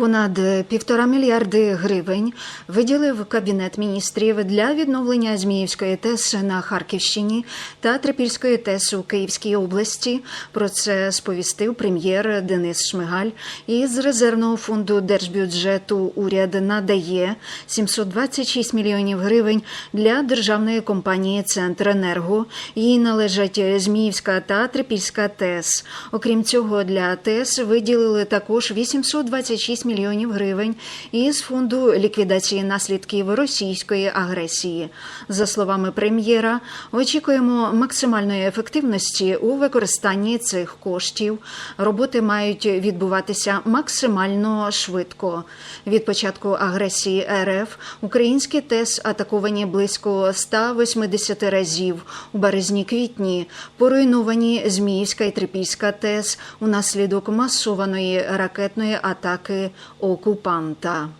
Понад півтора мільярди гривень виділив Кабінет міністрів для відновлення Зміївської ТЕС на Харківщині та Трипільської ТЕС у Київській області. Про це сповістив прем'єр Денис Шмигаль. Із резервного фонду держбюджету уряд надає 726 мільйонів гривень для державної компанії «Центренерго». Їй належать Зміївська та Трипільська ТЕС. Окрім цього, для ТЕС виділили також 826 мільйонів гривень із фонду ліквідації наслідків російської агресії. За словами прем'єра, очікуємо максимальної ефективності у використанні цих коштів. Роботи мають відбуватися максимально швидко. Від початку агресії РФ українські ТЕС атаковані близько 180 разів у березні-квітні. Поруйновані Зміївська і Трипільська ТЕС унаслідок масованої ракетної атаки occupanta.